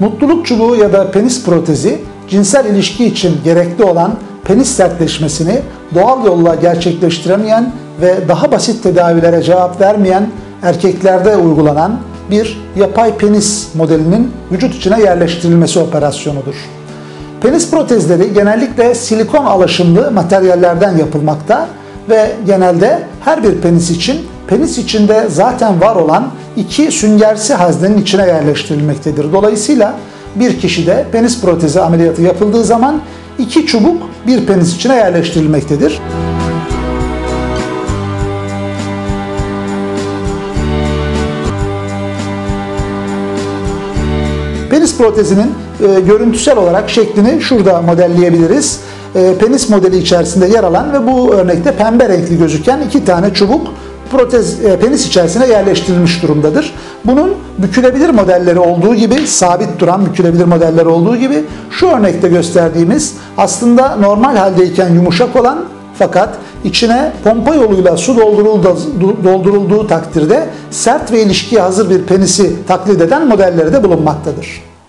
Mutluluk çubuğu ya da penis protezi cinsel ilişki için gerekli olan penis sertleşmesini doğal yolla gerçekleştiremeyen ve daha basit tedavilere cevap vermeyen erkeklerde uygulanan bir yapay penis modelinin vücut içine yerleştirilmesi operasyonudur. Penis protezleri genellikle silikon alaşımlı materyallerden yapılmakta ve genelde her bir penis için penis içinde zaten var olan iki süngersi haznenin içine yerleştirilmektedir. Dolayısıyla bir kişide penis protezi ameliyatı yapıldığı zaman iki çubuk bir penis içine yerleştirilmektedir. Penis protezinin e, görüntüsel olarak şeklini şurada modelleyebiliriz. E, penis modeli içerisinde yer alan ve bu örnekte pembe renkli gözüken iki tane çubuk protez e, penis içerisine yerleştirilmiş durumdadır. Bunun bükülebilir modelleri olduğu gibi, sabit duran bükülebilir modeller olduğu gibi şu örnekte gösterdiğimiz aslında normal haldeyken yumuşak olan fakat içine pompa yoluyla su doldurulduğu, takdirde sert ve ilişkiye hazır bir penisi taklit eden modelleri de bulunmaktadır.